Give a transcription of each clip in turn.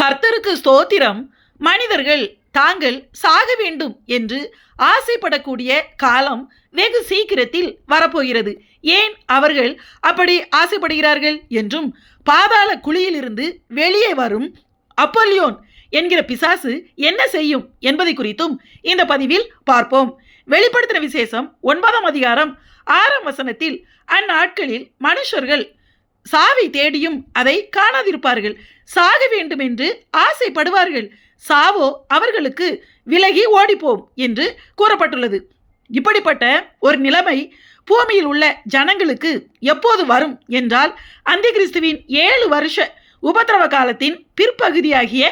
கர்த்தருக்கு ஸ்தோத்திரம். மனிதர்கள் தாங்கள் சாக வேண்டும் என்று ஆசைப்படக்கூடிய காலம் வெகு சீக்கிரத்தில் வரப்போகிறது. ஏன் அவர்கள் அப்படி ஆசைப்படுகிறார்கள் என்றும் பாதாள குழியிலிருந்து வெளியே வரும் அப்பல்யோன் என்கிற பிசாசு என்ன செய்யும் என்பதை குறித்தும் இந்த பதிவில் பார்ப்போம். வெளிப்படுத்தின விசேஷம் ஒன்பதாம் அதிகாரம் ஆறாம் வசனத்தில் அந்நாட்களில் மனுஷர்கள் சாவை தேடியும் அதை காணாதிருப்பார்கள். சாக வேண்டும் என்று ஆசைப்படுவார்கள். சாவோ அவர்களுக்கு விலகி ஓடிப்போம் என்று கூறப்பட்டுள்ளது. இப்படிப்பட்ட ஒரு நிலைமை பூமியில் உள்ள ஜனங்களுக்கு எப்போது வரும் என்றால் அந்தி கிறிஸ்துவின் ஏழு வருஷ உபத்திரவ காலத்தின் பிற்பகுதியாகிய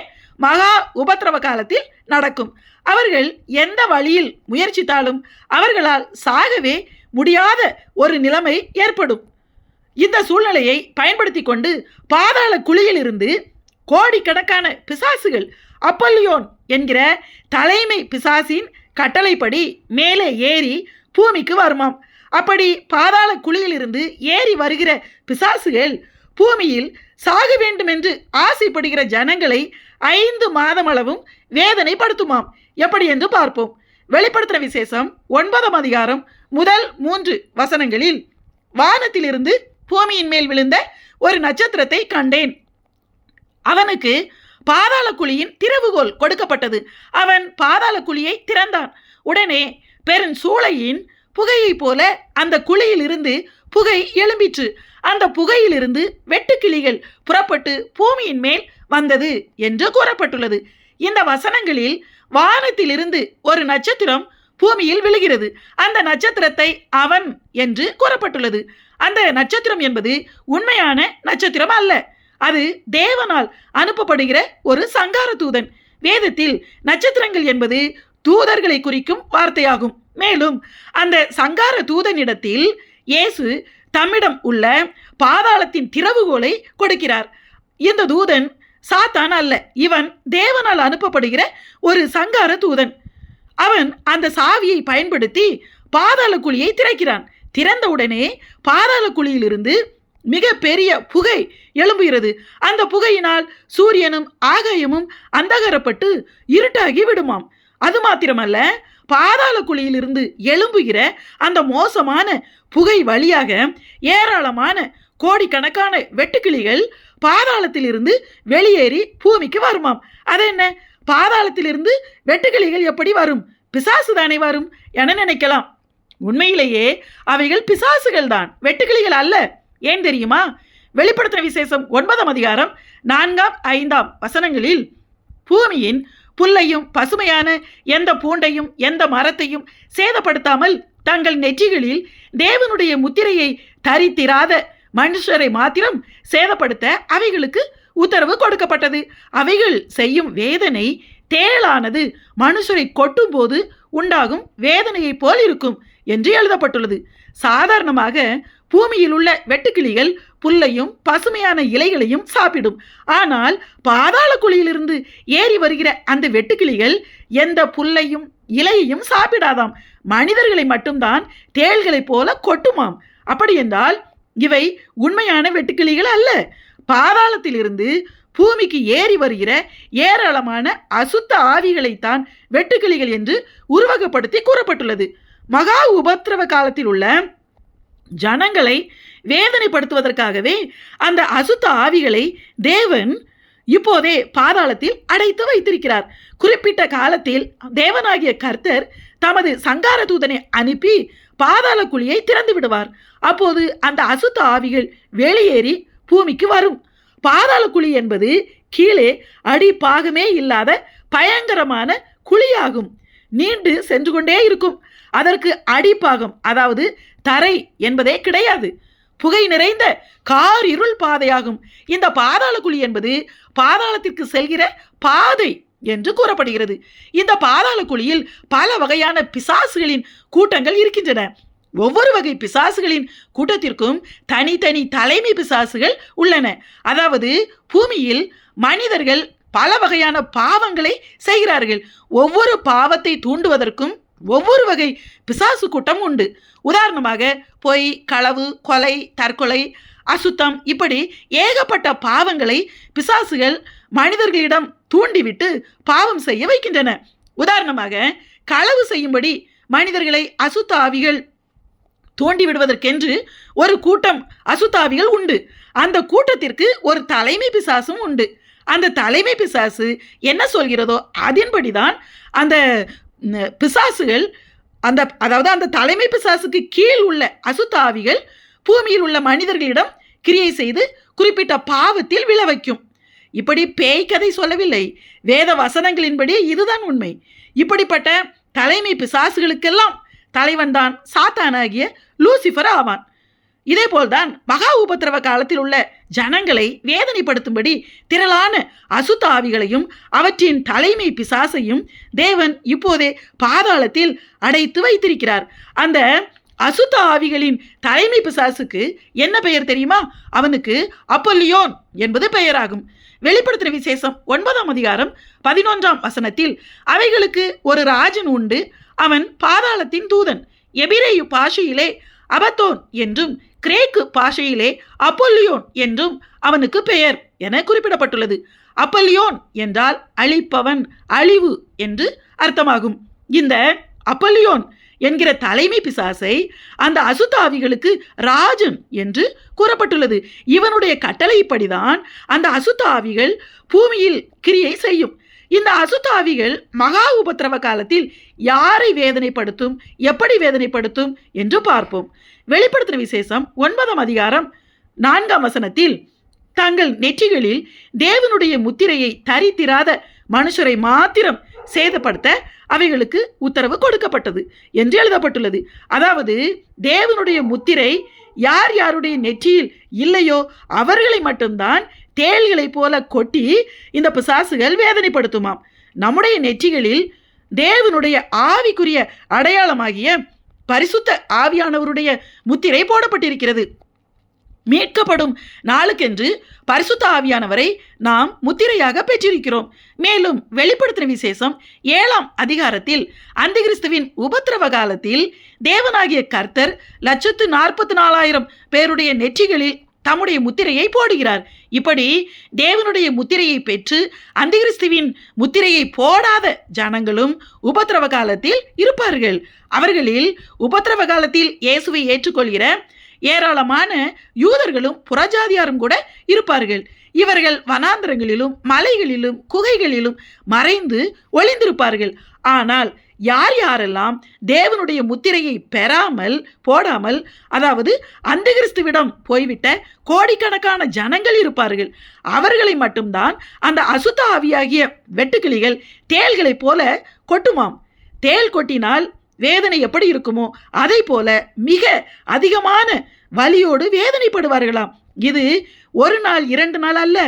மகா உபத்திரவ காலத்தில் நடக்கும். அவர்கள் எந்த வழியில் முயற்சித்தாலும் அவர்களால் சாகவே முடியாத ஒரு நிலைமை ஏற்படும். இந்த சூழ்நிலையை பயன்படுத்தி கொண்டு பாதாள குழியிலிருந்து கோடிக்கணக்கான பிசாசுகள் அப்பல்லியோன் என்கிற தலைமை பிசாசின் கட்டளைப்படி மேலே ஏறி பூமிக்கு வருமாம். அப்படி பாதாள குழியிலிருந்து ஏறி வருகிற பிசாசுகள் பூமியில் சாக வேண்டுமென்று ஆசைப்படுகிற ஜனங்களை ஐந்து மாதமளவும் வேதனைப்படுத்துமாம். எப்படி என்று பார்ப்போம். வெளிப்படுத்துகிற விசேஷம் ஒன்பதாம் அதிகாரம் முதல் மூன்று வசனங்களில் வானத்திலிருந்து பூமியின் மேல் விழுந்த ஒரு நட்சத்திரத்தை கண்டேன். அவனுக்கு பாதாள குழியின் திறவுகோல் கொடுக்கப்பட்டது. அவன் பாதாள குழியை திறந்தான். உடனே பெருஞ்சூளையின் புகையைப் போல அந்த குழியிலிருந்து புகை எழும்பிற்று. அந்த புகையிலிருந்து வெட்டுக்கிளிகள் புறப்பட்டு பூமியின் மேல் வந்தது என்று கூறப்பட்டுள்ளது. இந்த வசனங்களில் வானத்திலிருந்து ஒரு நட்சத்திரம் பூமியில் விழுகிறது. அந்த நட்சத்திரத்தை அவன் என்று கூறப்பட்டுள்ளது. அந்த நட்சத்திரம் என்பது உண்மையான நட்சத்திரம் அல்ல. அது தேவனால் அனுப்பப்படுகிற ஒரு சங்கார தூதன். வேதத்தில் நட்சத்திரங்கள் என்பது தூதர்களை குறிக்கும் வார்த்தையாகும். மேலும் அந்த சங்கார தூதனிடத்தில் இயேசு தம்மிடம் உள்ள பாதாளத்தின் திறவுகோலை கொடுக்கிறார். இந்த தூதன் சாத்தான் அல்ல. இவன் தேவனால் அனுப்பப்படுகிற ஒரு சங்கார தூதன். அவன் அந்த சாவியை பயன்படுத்தி பாதாள குழியை திறக்கிறான். திறந்தவுடனே பாதாள குழியிலிருந்து மிக பெரிய புகை எழும்புகிறது. அந்த புகையினால் சூரியனும் ஆகாயமும் அந்தகரப்பட்டு இருட்டாகி விடுமாம். அது மாத்திரமல்ல பாதாள குழியிலிருந்து எழும்புகிற அந்த மோசமான புகை வழியாக ஏராளமான கோடிக்கணக்கான வெட்டுக்கிளிகள் பாதாளத்திலிருந்து வெளியேறி பூமிக்கு வருமாம். அது என்ன பாதாளத்திலிருந்து வெட்டுக்கிளிகள் எப்படி வரும்? பிசாசு தானே வரும் என நினைக்கலாம். உண்மையிலேயே அவைகள் பிசாசுகள் தான். வெட்டுக்கிளிகள் அல்ல. ஏன் தெரியுமா? வெளிப்படுத்தின விசேஷம் ஒன்பதாம் அதிகாரம் நான்காம் ஐந்தாம் வசனங்களில் பூமியின் புல்லையும் பசுமையான எந்த பூண்டையும் எந்த மரத்தையும் சேதப்படுத்தாமல் தங்கள் நெற்றிகளில் தேவனுடைய முத்திரையை தரித்திராத மனுஷரை மாத்திரம் சேதப்படுத்த அவைகளுக்கு உத்தரவு கொடுக்கப்பட்டது. அவைகள் செய்யும் வேதனை தேளானது மனுஷரை கொட்டும்போது உண்டாகும் வேதனையைப் போல் இருக்கும் என்று எழுதப்பட்டுள்ளது. சாதாரணமாக பூமியில் உள்ள வெட்டுக்கிளிகள் புல்லையும் பசுமையான இலைகளையும் சாப்பிடும். ஆனால் பாதாள குழியிலிருந்து ஏறி வருகிற அந்த வெட்டுக்கிளிகள் எந்த புல்லையும் இலையையும் சாப்பிடாதாம். மனிதர்களை மட்டும்தான் தேள்களைப் போல கொட்டுமாம். அப்படி என்றால் இவை உண்மையான வெட்டுக்கிளிகள் அல்ல. பாதாளத்திலிருந்து பூமிக்கு ஏறி வருகிற ஏராளமான அசுத்த ஆவிகளைத்தான் வெட்டுக்கிளிகள் என்று உருவகப்படுத்தி கூறப்பட்டுள்ளது. மகா உபத்திரவ காலத்தில் உள்ள ஜனங்களை வேதனைப்படுத்துவதற்காகவே அந்த அசுத்த ஆவிகளை தேவன் இப்போதே பாதாளத்தில் அடைத்து வைத்திருக்கிறார். குறிப்பிட்ட காலத்தில் தேவனாகிய கர்த்தர் தமது சங்கார தூதனை அனுப்பி பாதாள குழியை திறந்து விடுவார். அப்போது அந்த அசுத்த ஆவிகள் வெளியேறி பூமிக்கு வரும். பாதாள குழி என்பது கீழே அடி பாகமே இல்லாத பயங்கரமான குழியாகும். நீண்டு சென்று கொண்டே இருக்கும். அதற்கு அடிப்பாகம் அதாவது தரை என்பதே கிடையாது. புகை நிறைந்த கார் இருள் பாதையாகும். இந்த பாதாள குழி என்பது பாதாளத்திற்கு செல்கிற பாதை என்று கூறப்படுகிறது. இந்த பாதாள குழியில் பல வகையான பிசாசுகளின் கூட்டங்கள் இருக்கின்றன. ஒவ்வொரு வகை பிசாசுகளின் கூட்டத்திற்கும் தனித்தனி தலைமை பிசாசுகள் உள்ளன. அதாவது பூமியில் மனிதர்கள் பல வகையான பாவங்களை செய்கிறார்கள். ஒவ்வொரு பாவத்தை தூண்டுவதற்கும் ஒவ்வொரு வகை பிசாசு கூட்டம் உண்டு. உதாரணமாக பொய் களவு கொலை தற்கொலை அசுத்தம் இப்படி ஏகப்பட்ட பாவங்களை பிசாசுகள் மனிதர்களிடம் தூண்டிவிட்டு பாவம் செய்ய வைக்கின்றன. உதாரணமாக களவு செய்யும்படி மனிதர்களை அசுத்த ஆவிகள் தோண்டி விடுவதற்கென்று ஒரு கூட்டம் அசுத்தாவிகள் உண்டு. அந்த கூட்டத்திற்கு ஒரு தலைமை பிசாசும் உண்டு. அந்த தலைமை பிசாசு என்ன சொல்கிறதோ அதன்படிதான் அந்த பிசாசுகள் அந்த அதாவது அந்த தலைமை பிசாசுக்கு கீழ் உள்ள அசுத்தாவிகள் பூமியில் உள்ள மனிதர்களிடம் கிரியை செய்து குறிப்பிட்ட பாவத்தில் விழ வைக்கும் இப்படி பேய் கதை சொல்லவில்லை. வேத வசனங்களின்படி இதுதான் உண்மை. இப்படிப்பட்ட தலைமை பிசாசுகளுக்கெல்லாம் தலைவன்தான் சாத்தானாகிய லூசிஃபர் ஆவான். இதேபோல்தான் மகா உபத்திரவ காலத்தில் உள்ள ஜனங்களை வேதனைப்படுத்தும்படி திரளான அசுத்த ஆவிகளையும் அவற்றின் தலைமை பிசாசையும் தேவன் இப்போதே பாதாளத்தில் அடைத்து வைத்திருக்கிறார். அந்த அசுத்த ஆவிகளின் தலைமை பிசாசுக்கு என்ன பெயர் தெரியுமா? அவனுக்கு அப்பல்லியோன் என்பது பெயராகும். வெளிப்படுத்தின விசேஷம் ஒன்பதாம் அதிகாரம் பதினொன்றாம் வசனத்தில் அவைகளுக்கு ஒரு ராஜன் உண்டு அவன் பாதாளத்தின் தூதன். எபிரேயு பாஷையிலே அபத்தோன் என்றும் கிரேக்கு பாஷையிலே அப்பல்லியோன் என்றும் அவனுக்கு பெயர் என குறிப்பிடப்பட்டுள்ளது. அப்பல்லியோன் என்றால் அழிப்பவன் அழிவு என்று அர்த்தமாகும். இந்த அப்பல்லியோன் என்கிற தலைமை பிசாசை அந்த அசுத்தாவிகளுக்கு ராஜன் என்று கூறப்பட்டுள்ளது. இவனுடைய கட்டளைப்படிதான் அந்த அசுத்தாவிகள் பூமியில் கிரியை செய்யும். இந்த அசுத்தாவிகள் மகா உபத்திரவ காலத்தில் யாரை வேதனைப்படுத்தும் எப்படி வேதனைப்படுத்தும் என்று பார்ப்போம். வெளிப்படுத்தின விசேஷம் ஒன்பதாம் அதிகாரம் நான்காம் வசனத்தில் தங்கள் நெற்றிகளில் தேவனுடைய முத்திரையை தரித்திராத மனுஷரை மாத்திரம் சேதப்படுத்த அவைகளுக்கு உத்தரவு கொடுக்கப்பட்டது என்று எழுதப்பட்டுள்ளது. அதாவது தேவனுடைய முத்திரை யார் யாருடைய நெற்றியில் இல்லையோ அவர்களை மட்டும்தான் தேள்களைப் போல கொட்டி இந்த பிசாசுகள் வேதனைப்படுத்துமாம். நம்முடைய நெற்றிகளில் தேவனுடைய ஆவிக்குரிய அடையாளமாகிய பரிசுத்த ஆவியானவருடைய முத்திரை போடப்பட்டிருக்கிறது. மீட்கப்படும் நாளுக்கென்று பரிசுத்த ஆவியானவரை நாம் முத்திரையாக பெற்றிருக்கிறோம். மேலும் வெளிப்படுத்தின விசேஷம் ஏழாம் அதிகாரத்தில் அந்திகிறிஸ்துவின் உபத்திரவ காலத்தில் தேவனாகிய கர்த்தர் லட்சத்து நாற்பத்தி நாலாயிரம் பேருடைய நெற்றிகளில் தம்முடைய முத்திரையை போடுகிறார். இப்படி தேவனுடைய முத்திரையை பெற்று அந்திகிறிஸ்துவின் முத்திரையை போடாத ஜனங்களும் உபத்திரவ காலத்தில் இருப்பார்கள். அவர்களில் உபத்திரவ காலத்தில் இயேசுவை ஏற்றுக்கொள்கிற ஏராளமான யூதர்களும் புறஜாதியாரும் கூட இருப்பார்கள். இவர்கள் வனாந்திரங்களிலும் மலைகளிலும் குகைகளிலும் மறைந்து ஒளிந்திருப்பார்கள். ஆனால் யார் யாரெல்லாம் தேவனுடைய முத்திரையை பெறாமல் போடாமல் அதாவது அந்த கிறிஸ்துவிடம் போய்விட்ட கோடிக்கணக்கான ஜனங்கள் இருப்பார்கள். அவர்களை மட்டும்தான் அந்த அசுத்த ஆவியாகிய வெட்டுக்கிளிகள் தேள்களைப் போல கொட்டுமாம். தேள் கொட்டினால் வேதனை எப்படி இருக்குமோ அதை போல மிக அதிகமான வலியோடு வேதனைப்படுவார்களாம். இது ஒரு நாள் இரண்டு நாள் அல்ல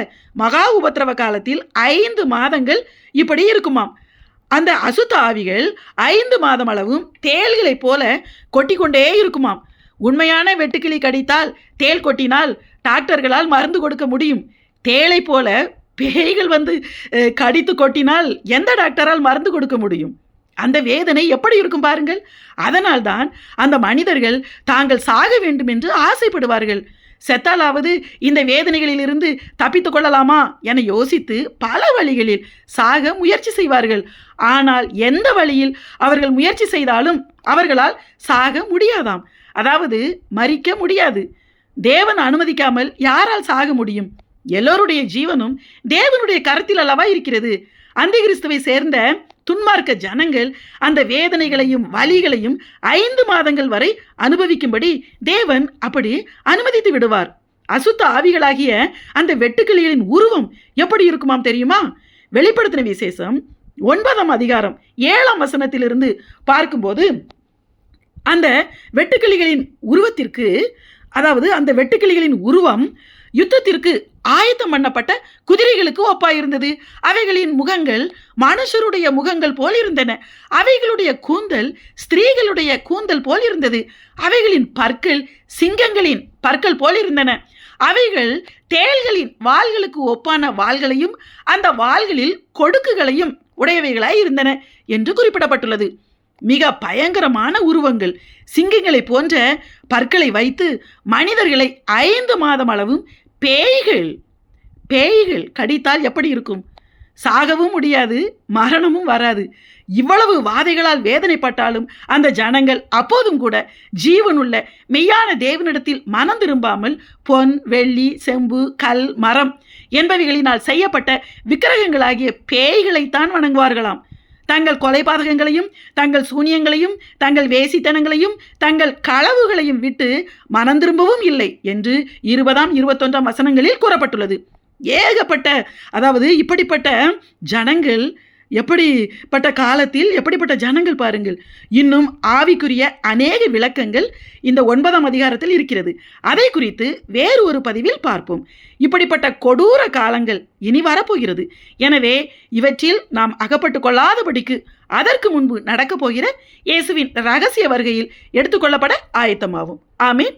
மகா உபத்திரவ காலத்தில் ஐந்து மாதங்கள் இப்படி இருக்குமாம். அந்த அசுத்த ஆவிகள் ஐந்து மாதம் அளவும் தேள்களைப் போல கொட்டிக்கொண்டே இருக்குமாம். உண்மையான வெட்டுக்கிளி கடித்தால் தேள் கொட்டினால் டாக்டர்களால் மருந்து கொடுக்க முடியும். தேளை போல பேய்கள் வந்து கடித்து கொட்டினால் எந்த டாக்டரால் மருந்து கொடுக்க முடியும்? அந்த வேதனை எப்படி இருக்கும் பாருங்கள்? அதனால்தான் அந்த மனிதர்கள் தாங்கள் சாக வேண்டும் என்று ஆசைப்படுவார்கள். செத்தாலாவது இந்த வேதனைகளிலிருந்து தப்பித்துக் கொள்ளலாமா என யோசித்து பல வழிகளில் சாக முயற்சி செய்வார்கள். ஆனால் எந்த வழியில் அவர்கள் முயற்சி செய்தாலும் அவர்களால் சாக முடியாதாம். அதாவது மறிக்க முடியாது. தேவன் அனுமதிக்காமல் யாரால் சாக முடியும்? எல்லோருடைய ஜீவனும் தேவனுடைய கரத்தில் அல்லவா இருக்கிறது? அந்தி கிறிஸ்துவை சேர்ந்த துன்மார்க்க ஜனங்கள் அந்த வேதனைகளையும் வலிகளையும் ஐந்து மாதங்கள் வரை அனுபவிக்கும்படி தேவன் அப்படி அனுமதித்து விடுவார். அசுத்த ஆவிகளாகிய அந்த வெட்டுக்கிளிகளின் உருவம் எப்படி இருக்குமாம் தெரியுமா? வெளிப்படுத்தின விசேஷம் ஒன்பதாம் அதிகாரம் ஏழாம் வசனத்திலிருந்து பார்க்கும்போது அந்த வெட்டுக்கிளிகளின் உருவத்திற்கு அதாவது அந்த வெட்டுக்கிளிகளின் உருவம் யுத்தத்திற்கு ஆயத்தம் பண்ணப்பட்ட குதிரைகளுக்கு ஒப்பாயிருந்தது அவைகளின் முகங்கள் மனுஷருடைய முகங்கள் போல் இருந்தன. அவைகளுடைய கூந்தல் ஸ்திரீகளுடைய கூந்தல் போல் இருந்தது. அவைகளின் பற்கள் சிங்கங்களின் பற்கள் போல் இருந்தன. அவைகள் தேள்களின் வாள்களுக்கு ஒப்பான வாள்களையும் அந்த வாள்களில் கொடுக்குகளையும் உடையவைகளாய் இருந்தன என்று குறிப்பிடப்பட்டுள்ளது. மிக பயங்கரமான உருவங்கள். சிங்கங்களை போன்ற பற்களை வைத்து மனிதர்களை ஐந்து மாதம் அளவும் பேய்கள் பேய்கள் கடித்தால் எப்படி இருக்கும்? சாகவும் முடியாது மரணமும் வராது. இவ்வளவு வாதைகளால் வேதனைப்பட்டாலும் அந்த ஜனங்கள் அப்போதும் கூட ஜீவனுள்ள மெய்யான தேவனிடத்தில் மனம் திரும்பாமல் பொன் வெள்ளி செம்பு கல் மரம் என்பவைகளினால் செய்யப்பட்ட விக்கிரகங்களாகிய பேய்களைத்தான் வணங்குவார்களாம். தங்கள் கொலைபாதகங்களையும் தங்கள் சூனியங்களையும் தங்கள் வேசித்தனங்களையும் தங்கள் களவுகளையும் விட்டு மனம் திரும்பவும் இல்லை என்று இருபதாம் இருபத்தொன்றாம் வசனங்களில் கூறப்பட்டுள்ளது. ஏகப்பட்ட அதாவது இப்படிப்பட்ட ஜனங்கள் எப்படிப்பட்ட காலத்தில் எப்படிப்பட்ட ஜனங்கள் பாருங்கள். இன்னும் ஆவிக்குரிய அநேக விளக்கங்கள் இந்த ஒன்பதாம் அதிகாரத்தில் இருக்கிறது. அதை குறித்து வேறு ஒரு பதிவில் பார்ப்போம். இப்படிப்பட்ட கொடூர காலங்கள் இனி வரப்போகிறது. எனவே இவற்றில் நாம் அகப்பட்டு கொள்ளாதபடிக்கு அதற்கு முன்பு நடக்கப் போகிற இயேசுவின் ரகசிய வருகையில் எடுத்துக்கொள்ளப்பட ஆயத்தமாகும் ஆமீன்.